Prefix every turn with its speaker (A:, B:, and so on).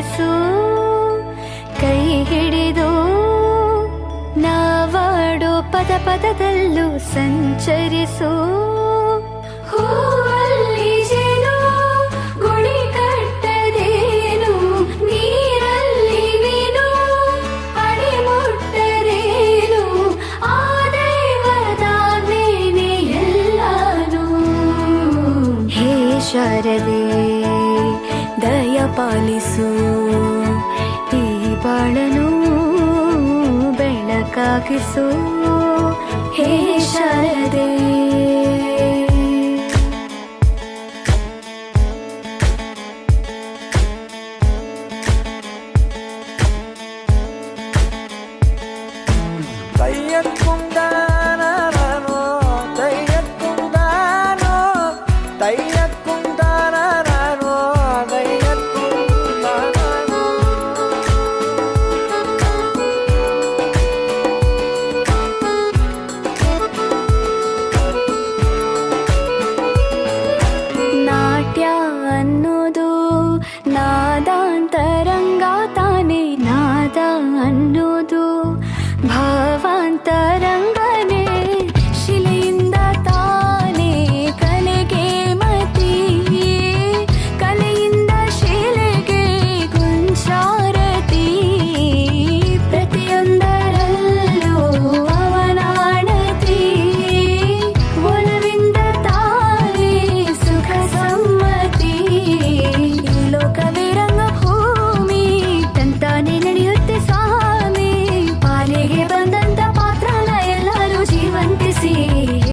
A: ಮುನ್ನಡೆಸು ಕೈ ಹಿಡಿದು ನಾವಾಡೋ ಪದ ಪದದಲ್ಲೂ ಸಂಚರಿಸು. ಹೂವಲ್ಲಿ ಪಾಲಿಸು ಈ ಬಾಳನು ಬೆಳಕಾಗಿಸು ಹೇ ಶಾರದೆ தையத்துந்தானோ தையத்துந்தானோ தைய 那